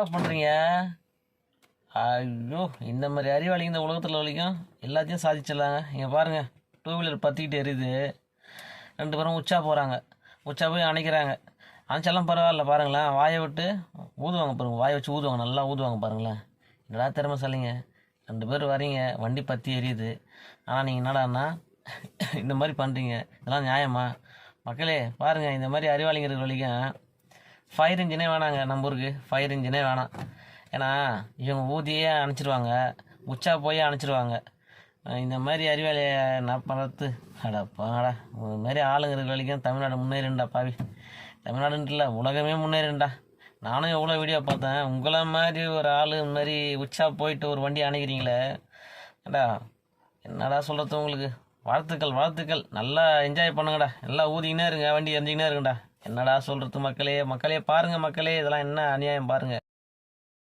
என்ன பண்ணுறீங்க ஐயோ இந்த மாதிரி அறிவாளிங்க இந்த உலகத்தில் வலிக்கும் எல்லாத்தையும் சாதிச்சிடலாங்க. இங்கே பாருங்கள் டூ வீலர் பற்றிக்கிட்டு எரியுது. ரெண்டு பேரும் உச்சா போகிறாங்க உச்சா போய் அணைக்கிறாங்க. அணைச்சாலும் பரவாயில்ல பாருங்களேன். வாயை விட்டு ஊதுவாங்க பாருங்க. வாயை வச்சு ஊதுவாங்க. நல்லா ஊதுவாங்க பாருங்களேன். என்னடா திறமை சொல்லிங்க ரெண்டு பேர் வரீங்க. வண்டி பற்றி எரியுது. ஆனால் நீங்கள் என்னடான்னா இந்த மாதிரி பண்ணுறீங்க இதெல்லாம் நியாயமா? மக்களே பாருங்கள் இந்த மாதிரி அறிவாளிங்க இருக்கிற வரைக்கும் ஃபயர் இன்ஜினே வேணாங்க நம்ம ஊருக்கு. ஃபயர் இன்ஜினே வேணாம். ஏன்னா இவங்க ஊதியே அணைச்சிருவாங்க உச்சா போய் அணைச்சிருவாங்க இந்த மாதிரி அறிவாளியை நான் பண்ணுறது அடப்பாடா இந்த மாதிரி ஆளுங்க இருக்கிற வரைக்கும் தமிழ்நாடு முன்னேறிண்டா பாவி. தமிழ்நாடுன்ட்டு இல்லை உலகமே முன்னேறிண்டா நானும் எவ்வளோ வீடியோ பார்த்தேன். உங்களை மாதிரி ஒரு ஆள் இந்த மாதிரி உச்சா போயிட்டு ஒரு வண்டி அணைக்கிறீங்களே ஏடா என்னடா சொல்கிறது உங்களுக்கு? வாழ்த்துக்கள் வாழ்த்துக்கள். நல்லா என்ஜாய் பண்ணுங்கடா. நல்லா ஊதிக்கினே இருங்க வண்டி எரிஞ்சிக்கினே இருங்கடா. என்னடா சொல்கிறது மக்களே? மக்களே பாருங்கள் மக்களே இதெல்லாம் என்ன அநியாயம் பாருங்கள்